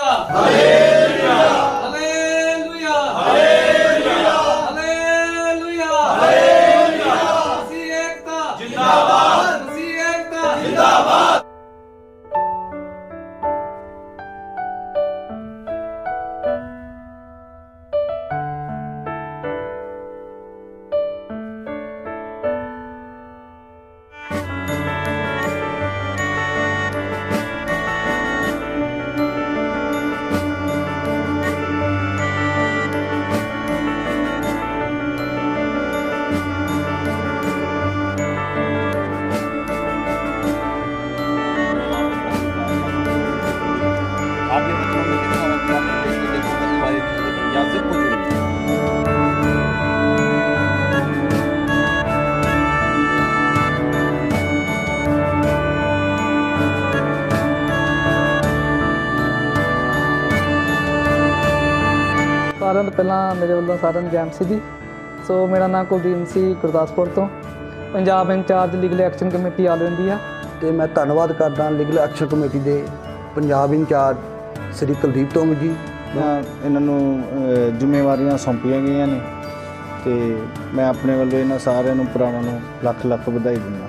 はい ਪਹਿਲਾਂ ਮੇਰੇ ਵੱਲੋਂ ਸਾਰਿਆਂ ਨੂੰ ਜੈਮ ਸਿੱਧੀ ਸੋ ਮੇਰਾ ਨਾਮ ਕੁਲਦੀਪ ਸੀ ਗੁਰਦਾਸਪੁਰ ਤੋਂ। Punjab incharge legal action committee all India ਤੇ ਮੈਂ ਧੰਨਵਾਦ ਕਰਦਾ ਲੀਗਲ ਐਕਸ਼ਨ ਕਮੇਟੀ ਦੇ ਪੰਜਾਬ ਇੰਚਾਰਜ ਸ੍ਰੀ ਕੁਲਦੀਪ ਤੋਮ ਜੀ ਮੈਂ ਇਹਨਾਂ ਨੂੰ ਜ਼ਿੰਮੇਵਾਰੀਆਂ ਸੌਂਪੀਆਂ ਗਈਆਂ ਨੇ ਤੇ ਮੈਂ ਆਪਣੇ ਵੱਲੋਂ ਇਹਨਾਂ ਸਾਰਿਆਂ ਨੂੰ ਭਰਾਵਾਂ ਨੂੰ ਲੱਖ ਲੱਖ ਵਧਾਈ ਦਿੰਦਾ।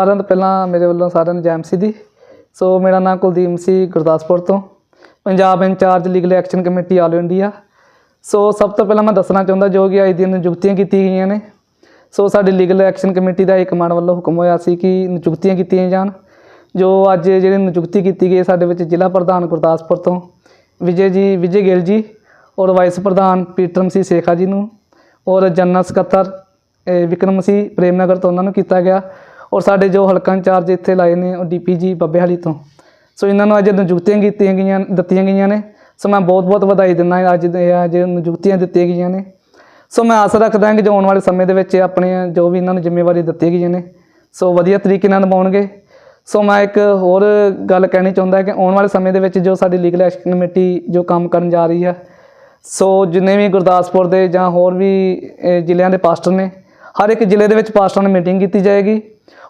ਸਾਰਿਆਂ ਤੋਂ ਪਹਿਲਾਂ ਮੇਰੇ ਵੱਲੋਂ ਸਾਰਿਆਂ ਨੂੰ ਜੈਮ ਦੀ। ਸੋ ਮੇਰਾ ਨਾਮ ਕੁਲਦੀਪ ਸੀ ਗੁਰਦਾਸਪੁਰ ਤੋਂ। Punjab incharge legal action committee all India. So ਸਭ ਤੋਂ ਪਹਿਲਾਂ ਮੈਂ ਦੱਸਣਾ ਚਾਹੁੰਦਾ ਜੋ ਕਿ ਅੱਜ ਦੀਆਂ ਨਿਯੁਕਤੀਆਂ ਕੀਤੀਆਂ ਗਈਆਂ ਨੇ। ਸੋ ਸਾਡੀ ਲੀਗਲ ਐਕਸ਼ਨ ਕਮੇਟੀ ਦਾ ਇੱਕ ਕਮਾਂਡ ਵੱਲੋਂ ਹੁਕਮ ਹੋਇਆ ਸੀ ਕਿ ਨਿਯੁਕਤੀਆਂ ਕੀਤੀਆਂ ਜਾਣ। ਜੋ ਅੱਜ ਜਿਹੜੀ ਨਿਯੁਕਤੀ ਕੀਤੀ ਗਈ ਸਾਡੇ ਵਿੱਚ ਜ਼ਿਲ੍ਹਾ ਪ੍ਰਧਾਨ ਗੁਰਦਾਸਪੁਰ ਤੋਂ, ਵਿਜੇ ਜੀ, ਵਿਜੇ ਗਿੱਲ ਜੀ ਔਰ ਵਾਈਸ ਪ੍ਰਧਾਨ ਪੀਟਰਮ ਸੀ ਸੇਖਾ ਜੀ ਨੂੰ ਔਰ ਜਨਰਲ ਸਕੱਤਰ, ਇਹ ਵਿਕਰਮ ਸੀ ਪ੍ਰੇਮਨਗਰ ਤੋਂ ਉਹਨਾਂ ਨੂੰ ਕੀਤਾ ਗਿਆ। ਔਰ ਸਾਡੇ ਜੋ ਹਲਕਾ ਇੰਚਾਰਜ ਇੱਥੇ ਲਾਏ ਨੇ ਉਹ ਡੀਪੀ ਜੀ ਬੱਬੇਹਾਲੀ ਤੋਂ। ਸੋ ਇਹਨਾਂ ਨੂੰ ਅੱਜ ਨਿਯੁਕਤੀਆਂ ਕੀਤੀਆਂ ਗਈਆਂ, ਦਿੱਤੀਆਂ ਗਈਆਂ ਨੇ। ਸੋ ਮੈਂ ਬਹੁਤ ਬਹੁਤ ਵਧਾਈ ਦਿੰਦਾ ਅੱਜ ਦੇ ਅੱਜ ਨਿਯੁਕਤੀਆਂ ਦਿੱਤੀਆਂ ਗਈਆਂ ਨੇ। ਸੋ ਮੈਂ ਆਸ ਰੱਖਦਾ ਕਿ ਜੋ ਆਉਣ ਵਾਲੇ ਸਮੇਂ ਦੇ ਵਿੱਚ ਆਪਣੇ ਜੋ ਵੀ ਇਹਨਾਂ ਨੂੰ ਜ਼ਿੰਮੇਵਾਰੀ ਦਿੱਤੀ ਗਈਆਂ ਨੇ, ਸੋ ਵਧੀਆ ਤਰੀਕੇ ਨਾਲ ਨਿਭਾਉਣਗੇ। ਸੋ ਮੈਂ ਇੱਕ ਹੋਰ ਗੱਲ ਕਹਿਣੀ ਚਾਹੁੰਦਾ ਕਿ ਆਉਣ ਵਾਲੇ ਸਮੇਂ ਦੇ ਵਿੱਚ ਜੋ ਸਾਡੀ ਲੀਗਲ ਐਕਸ਼ਨ ਕਮੇਟੀ ਜੋ ਕੰਮ ਕਰਨ ਜਾ ਰਹੀ ਹੈ, ਸੋ ਜਿੰਨੇ ਵੀ ਗੁਰਦਾਸਪੁਰ ਦੇ ਜਾਂ ਹੋਰ ਵੀ ਜ਼ਿਲ੍ਹਿਆਂ ਦੇ ਪਾਸਟਰ ਨੇ ਹਰ ਇੱਕ ਜ਼ਿਲ੍ਹੇ ਦੇ ਵਿੱਚ ਪਾਸਟਰਾਂ ਨਾਲ ਮੀਟਿੰਗ ਕੀਤੀ ਜਾਏਗੀ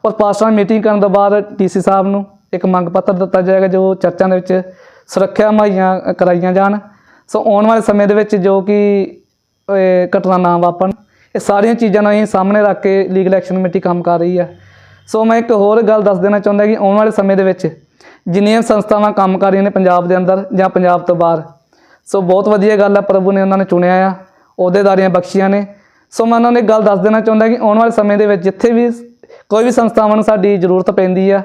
ਔਰ ਪਾਸਟਰਾਂ ਨਾਲ ਮੀਟਿੰਗ ਕਰਨ ਤੋਂ ਬਾਅਦ ਡੀਸੀ ਸਾਹਿਬ ਨੂੰ ਇੱਕ ਮੰਗ ਪੱਤਰ ਦਿੱਤਾ ਜਾਏਗਾ ਜੋ ਚਰਚਾਂ ਦੇ ਵਿੱਚ ਸੁਰੱਖਿਆ ਮੁਹੱਈਆ ਕਰਾਈਆਂ ਜਾਣ। ਸੋ ਆਉਣ ਵਾਲੇ ਸਮੇਂ ਦੇ ਵਿੱਚ ਜੋ ਕਿ ਘਟਨਾ ਨਾ ਵਾਪਰਨ, ਇਹ ਸਾਰੀਆਂ ਚੀਜ਼ਾਂ ਨੂੰ ਅਸੀਂ ਸਾਹਮਣੇ ਰੱਖ ਕੇ ਲੀਗਲ ਐਕਸ਼ਨ ਕਮੇਟੀ ਕੰਮ ਕਰ ਰਹੀ ਹੈ। ਸੋ ਮੈਂ ਇੱਕ ਹੋਰ ਗੱਲ ਦੱਸ ਦੇਣਾ ਚਾਹੁੰਦਾ ਕਿ ਆਉਣ ਵਾਲੇ ਸਮੇਂ ਦੇ ਵਿੱਚ ਜਿੰਨੀਆਂ ਸੰਸਥਾਵਾਂ ਕੰਮ ਕਰ ਰਹੀਆਂ ਨੇ ਪੰਜਾਬ ਦੇ ਅੰਦਰ ਜਾਂ ਪੰਜਾਬ ਤੋਂ ਬਾਹਰ, ਸੋ ਬਹੁਤ ਵਧੀਆ ਗੱਲ ਹੈ, ਪ੍ਰਭੂ ਨੇ ਉਹਨਾਂ ਨੇ ਚੁਣਿਆ ਆ, ਅਹੁਦੇਦਾਰੀਆਂ ਬਖਸ਼ੀਆਂ ਨੇ। ਸੋ ਮੈਂ ਉਹਨਾਂ ਨੂੰ ਇੱਕ ਗੱਲ ਦੱਸ ਦੇਣਾ ਚਾਹੁੰਦਾ ਕਿ ਆਉਣ ਵਾਲੇ ਸਮੇਂ ਦੇ ਵਿੱਚ ਜਿੱਥੇ ਵੀ ਕੋਈ ਵੀ ਸੰਸਥਾਵਾਂ ਨੂੰ ਸਾਡੀ ਜ਼ਰੂਰਤ ਪੈਂਦੀ ਆ,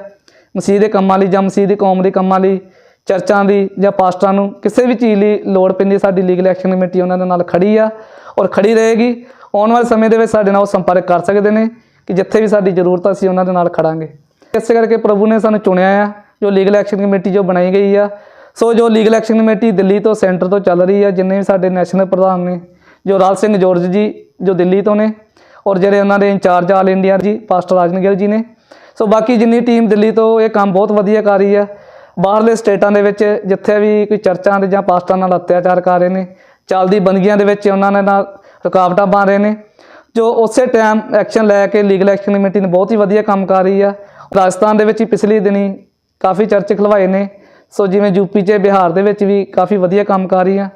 ਮਸੀਹ ਦੇ ਕੰਮਾਂ ਲਈ ਜਾਂ ਮਸੀਹ ਦੀ ਕੌਮ ਦੇ ਕੰਮਾਂ ਲਈ, ਚਰਚਾਂ ਦੀ ਜਾਂ ਪਾਸਟਰਾਂ ਨੂੰ ਕਿਸੇ ਵੀ ਚੀਜ਼ ਲਈ ਲੋੜ ਪੈਂਦੀ ਸਾਡੀ ਲੀਗਲ ਐਕਸ਼ਨ ਕਮੇਟੀ ਉਹਨਾਂ ਦੇ ਨਾਲ ਖੜੀ ਆ ਔਰ ਖੜੀ ਰਹੇਗੀ। ਆਉਣ ਵਾਲੇ ਸਮੇਂ ਦੇ ਵਿੱਚ ਸਾਡੇ ਨਾਲ ਉਹ ਸੰਪਰਕ ਕਰ ਸਕਦੇ ਨੇ ਕਿ ਜਿੱਥੇ ਵੀ ਸਾਡੀ ਜ਼ਰੂਰਤ ਆ, ਅਸੀਂ ਉਹਨਾਂ ਦੇ ਨਾਲ ਖੜਾਂਗੇ। ਇਸੇ ਕਰਕੇ ਪ੍ਰਭੂ ਨੇ ਸਾਨੂੰ ਚੁਣਿਆ ਆ, ਜੋ ਲੀਗਲ ਐਕਸ਼ਨ ਕਮੇਟੀ ਜੋ ਬਣਾਈ ਗਈ ਆ। ਸੋ ਜੋ ਲੀਗਲ ਐਕਸ਼ਨ ਕਮੇਟੀ ਦਿੱਲੀ ਤੋਂ, ਸੈਂਟਰ ਤੋਂ ਚੱਲ ਰਹੀ ਆ, ਜਿੰਨੇ ਵੀ ਸਾਡੇ ਨੈਸ਼ਨਲ ਪ੍ਰਧਾਨ ਨੇ ਜੋ ਰਾਲ ਸਿੰਘ ਜੋਰਜ ਜੀ, ਜੋ ਦਿੱਲੀ ਤੋਂ ਨੇ ਔਰ ਜਿਹੜੇ ਉਹਨਾਂ ਦੇ incharge all India ji, pastor Rajan Gill ji ਨੇ। ਸੋ ਬਾਕੀ ਜਿੰਨੀ ਟੀਮ ਦਿੱਲੀ ਤੋਂ, ਇਹ ਕੰਮ ਬਹੁਤ ਵਧੀਆ ਕਰ ਰਹੀ ਆ ਬਾਹਰਲੇ ਸਟੇਟਾਂ ਦੇ ਵਿੱਚ ਜਿੱਥੇ ਵੀ ਕੋਈ ਚਰਚਾਂ ਦੇ ਜਾਂ ਪਾਸਟਰਾਂ ਨਾਲ ਅਤਿਆਚਾਰ ਕਰ ਰਹੇ ਨੇ, ਚੱਲਦੀ ਬੰਦਗੀਆਂ ਦੇ ਵਿੱਚ ਉਹਨਾਂ ਦੇ ਨਾਲ ਰੁਕਾਵਟਾਂ ਪਾ ਰਹੇ ਨੇ। ਜੋ ਉਸੇ ਟਾਈਮ ਐਕਸ਼ਨ ਲੈ ਕੇ ਲੀਗਲ ਐਕਸ਼ਨ ਕਮੇਟੀ ਨੇ ਬਹੁਤ ਹੀ ਵਧੀਆ ਕੰਮ ਕਰ ਰਹੀ ਆ ਰਾਜਸਥਾਨ ਦੇ ਵਿੱਚ ਹੀ ਪਿਛਲੇ ਦਿਨੀ ਕਾਫੀ ਚਰਚ ਖਲਵਾਏ ਨੇ। ਸੋ ਜਿਵੇਂ ਯੂਪੀ 'ਚ ਬਿਹਾਰ ਦੇ ਵਿੱਚ ਵੀ ਕਾਫੀ ਵਧੀਆ ਕੰਮ ਕਰ ਰਹੀ ਆ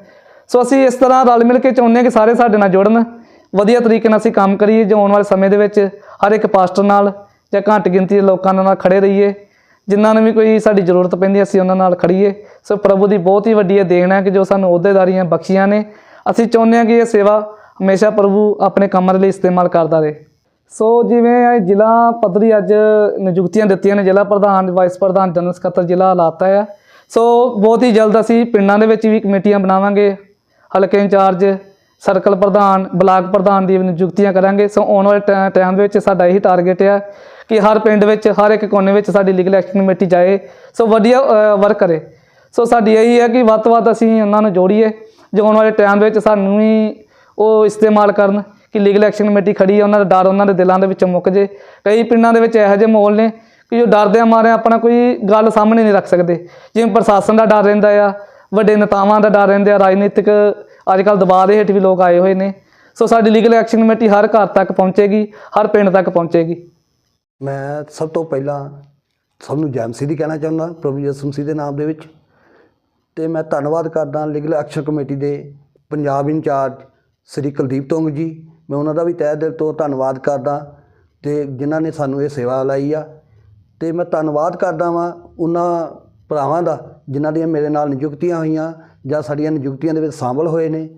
ਸੋ ਅਸੀਂ ਇਸ ਤਰ੍ਹਾਂ ਰਲ ਮਿਲ ਕੇ ਚਾਹੁੰਦੇ ਹਾਂ ਕਿ ਸਾਰੇ ਸਾਡੇ ਨਾਲ ਜੁੜਨ। ਵਧੀਆ ਤਰੀਕੇ ਨਾਲ ਅਸੀਂ ਕੰਮ ਕਰੀਏ ਜੋ ਆਉਣ ਵਾਲੇ ਸਮੇਂ ਦੇ ਵਿੱਚ ਹਰ ਇੱਕ ਪਾਸਟਰ ਨਾਲ ਜਾਂ ਘੱਟ ਗਿਣਤੀ ਦੇ ਲੋਕਾਂ ਨਾਲ ਖੜੇ ਰਹੀਏ। ਜਿਨ੍ਹਾਂ ਨੂੰ ਵੀ ਕੋਈ ਸਾਡੀ ਜ਼ਰੂਰਤ ਪੈਂਦੀ ਅਸੀਂ ਉਹਨਾਂ ਨਾਲ ਖੜੀਏ। ਸੋ ਪ੍ਰਭੂ ਦੀ ਬਹੁਤ ਹੀ ਵੱਡੀ ਇਹ ਦੇਣ ਹੈ ਕਿ ਜੋ ਸਾਨੂੰ ਅਹੁਦੇਦਾਰੀਆਂ ਬਖਸ਼ੀਆਂ ਨੇ। ਅਸੀਂ ਚਾਹੁੰਦੇ ਹਾਂ ਕਿ ਇਹ ਸੇਵਾ ਹਮੇਸ਼ਾ ਪ੍ਰਭੂ ਆਪਣੇ ਕੰਮਾਂ ਲਈ ਇਸਤੇਮਾਲ ਕਰਦਾ ਰਹੇ। ਸੋ ਜਿਵੇਂ ਇਹ ਜ਼ਿਲ੍ਹਾ ਪੱਧਰੀ ਅੱਜ ਨਿਯੁਕਤੀਆਂ ਦਿੱਤੀਆਂ ਨੇ, ਜ਼ਿਲ੍ਹਾ ਪ੍ਰਧਾਨ ਵਾਈਸ ਪ੍ਰਧਾਨ ਜਨਰਲ ਸਕੱਤਰ ਜ਼ਿਲ੍ਹਾ ਲਾਤਾ ਹੈ। ਸੋ ਬਹੁਤ ਹੀ ਜਲਦ ਅਸੀਂ ਪਿੰਡਾਂ ਦੇ ਵਿੱਚ ਵੀ ਕਮੇਟੀਆਂ ਬਣਾਵਾਂਗੇ। ਹਲਕੇ ਇੰਚਾਰਜ, ਸਰਕਲ ਪ੍ਰਧਾਨ, ਬਲਾਕ ਪ੍ਰਧਾਨ ਦੀ ਨਿਯੁਕਤੀਆਂ ਕਰਾਂਗੇ। ਸੋ ਆਉਣ ਵਾਲੇ ਟੈ- ਟਾਈਮ ਦੇ ਵਿੱਚ ਸਾਡਾ ਇਹੀ ਟਾਰਗੇਟ ਹੈ ਕਿ ਹਰ ਪਿੰਡ ਵਿੱਚ, ਹਰ ਇੱਕ ਕੋਨੇ ਵਿੱਚ ਸਾਡੀ ਲੀਗਲ ਐਕਸ਼ਨ ਕਮੇਟੀ ਜਾਏ। ਸੋ ਵਧੀਆ ਵਰਕ ਕਰੇ। ਸੋ ਸਾਡੀ ਇਹੀ ਹੈ ਕਿ ਵੱਧ ਤੋਂ ਵੱਧ ਅਸੀਂ ਉਹਨਾਂ ਨੂੰ ਜੋੜੀਏ। ਜੋ ਆਉਣ ਵਾਲੇ ਟਾਈਮ ਦੇ ਵਿੱਚ ਸਾਨੂੰ ਵੀ ਉਹ ਇਸਤੇਮਾਲ ਕਰਨ ਕਿ ਲੀਗਲ ਐਕਸ਼ਨ ਕਮੇਟੀ ਖੜੀ ਹੈ ਉਹਨਾਂ ਦਾ ਡਰ ਉਹਨਾਂ ਦੇ ਦਿਲਾਂ ਦੇ ਵਿੱਚ ਮੁੱਕ ਜੇ। ਕਈ ਪਿੰਡਾਂ ਦੇ ਵਿੱਚ ਇਹੋ ਜਿਹੇ ਮਾਹੌਲ ਨੇ ਕਿ ਜੋ ਡਰਦੇ ਮਾਰੇ ਆਪਣਾ ਕੋਈ ਗੱਲ ਸਾਹਮਣੇ ਨਹੀਂ ਰੱਖ ਸਕਦੇ। ਜਿਵੇਂ ਪ੍ਰਸ਼ਾਸਨ ਦਾ ਡਰ ਰਹਿੰਦਾ ਆ ਵੱਡੇ ਨੇਤਾਵਾਂ ਦਾ ਡਰ ਰਹਿੰਦੇ ਆ ਰਾਜਨੀਤਿਕ ਅੱਜ ਕੱਲ ਦਬਾਅ ਦੇ ਹੇਠ ਵੀ ਲੋਕ ਆਏ ਹੋਏ ਨੇ। ਸੋ ਸਾਡੀ ਲੀਗਲ ਐਕਸ਼ਨ ਕਮੇਟੀ ਹਰ ਘਰ ਤੱਕ ਪਹੁੰਚੇਗੀ, ਹਰ ਪਿੰਡ ਤੱਕ ਪਹੁੰਚੇਗੀ। ਮੈਂ ਸਭ ਤੋਂ ਪਹਿਲਾਂ ਸਭ ਨੂੰ ਜੈ ਮਸੀਹ ਦੀ ਕਹਿਣਾ ਚਾਹੁੰਦਾ, ਪ੍ਰਭੂ ਯਿਸੂ ਸੀ ਦੇ ਨਾਮ ਦੇ ਵਿੱਚ। ਤੇ ਮੈਂ ਧੰਨਵਾਦ ਕਰਦਾ ਲੀਗਲ ਐਕਸ਼ਨ ਕਮੇਟੀ ਦੇ ਪੰਜਾਬ ਇੰਚਾਰਜ ਸ੍ਰੀ ਕੁਲਦੀਪ ਤੋਂਗ ਜੀ। ਮੈਂ ਉਹਨਾਂ ਦਾ ਵੀ ਤਹਿ ਦਿਲ ਤੋਂ ਧੰਨਵਾਦ ਕਰਦਾ ਤੇ ਜਿਨ੍ਹਾਂ ਨੇ ਸਾਨੂੰ ਇਹ ਸੇਵਾ ਲਾਈ ਆ। ਤੇ ਮੈਂ ਧੰਨਵਾਦ ਕਰਦਾ ਵਾਂ ਉਹਨਾਂ ਭਰਾਵਾਂ ਦਾ, ਜਿਨ੍ਹਾਂ ਦੀਆਂ ਮੇਰੇ ਨਾਲ ਨਿਯੁਕਤੀਆਂ ਹੋਈਆਂ ਜਾਂ ਸਾਡੀਆਂ ਨਿਯੁਕਤੀਆਂ ਦੇ ਵਿੱਚ ਸ਼ਾਮਲ ਹੋਏ ਨੇ,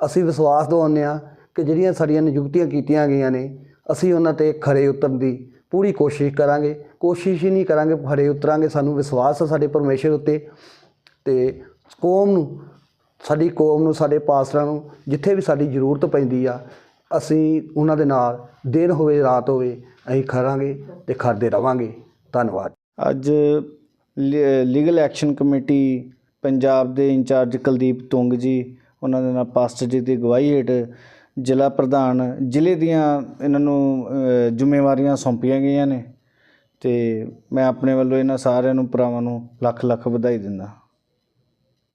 ਅਸੀਂ ਵਿਸ਼ਵਾਸ ਦਿਵਾਉਂਦੇ ਹਾਂ ਕਿ ਜਿਹੜੀਆਂ ਸਾਡੀਆਂ ਨਿਯੁਕਤੀਆਂ ਕੀਤੀਆਂ ਗਈਆਂ ਨੇ, ਅਸੀਂ ਉਹਨਾਂ ਤੇ ਖਰੇ ਉਤਰਨ ਦੀ ਪੂਰੀ ਕੋਸ਼ਿਸ਼ ਕਰਾਂਗੇ। ਕੋਸ਼ਿਸ਼ ਹੀ ਨਹੀਂ ਕਰਾਂਗੇ, ਖਰੇ ਉਤਰਾਂਗੇ। ਸਾਨੂੰ ਵਿਸ਼ਵਾਸ ਹੈ ਸਾਡੇ ਪਰਮੇਸ਼ਰ ਉੱਤੇ ਤੇ ਕੌਮ ਨੂੰ, ਸਾਡੀ ਕੌਮ ਨੂੰ, ਸਾਡੇ ਪਾਸਰਾਂ ਨੂੰ, ਜਿੱਥੇ ਵੀ ਸਾਡੀ ਜ਼ਰੂਰਤ ਪੈਂਦੀ ਆ, ਅਸੀਂ ਉਹਨਾਂ ਦੇ ਨਾਲ ਦਿਨ ਹੋਵੇ, ਰਾਤ ਹੋਵੇ, ਅਸੀਂ ਖਰਾਂਗੇ ਤੇ ਖੜਦੇ ਰਵਾਂਗੇ। ਧੰਨਵਾਦ। ਅੱਜ ਲੀਗਲ ਐਕਸ਼ਨ ਕਮੇਟੀ ਪੰਜਾਬ ਦੇ ਇੰਚਾਰਜ ਕੁਲਦੀਪ ਤੁੰਗ ਜੀ, ਉਹਨਾਂ ਦੇ ਨਾਲ ਪਾਸਟਰ ਜੀ ਦੀ ਅਗਵਾਈ ਹੇਠ ਜ਼ਿਲ੍ਹਾ ਪ੍ਰਧਾਨ, ਜ਼ਿਲ੍ਹੇ ਦੀਆਂ ਇਹਨਾਂ ਨੂੰ ਜ਼ਿੰਮੇਵਾਰੀਆਂ ਸੌਂਪੀਆਂ ਗਈਆਂ ਨੇ ਤੇ ਮੈਂ ਆਪਣੇ ਵੱਲੋਂ ਇਹਨਾਂ ਸਾਰਿਆਂ ਨੂੰ ਭਰਾਵਾਂ ਨੂੰ ਲੱਖ ਲੱਖ ਵਧਾਈ ਦਿੰਦਾ।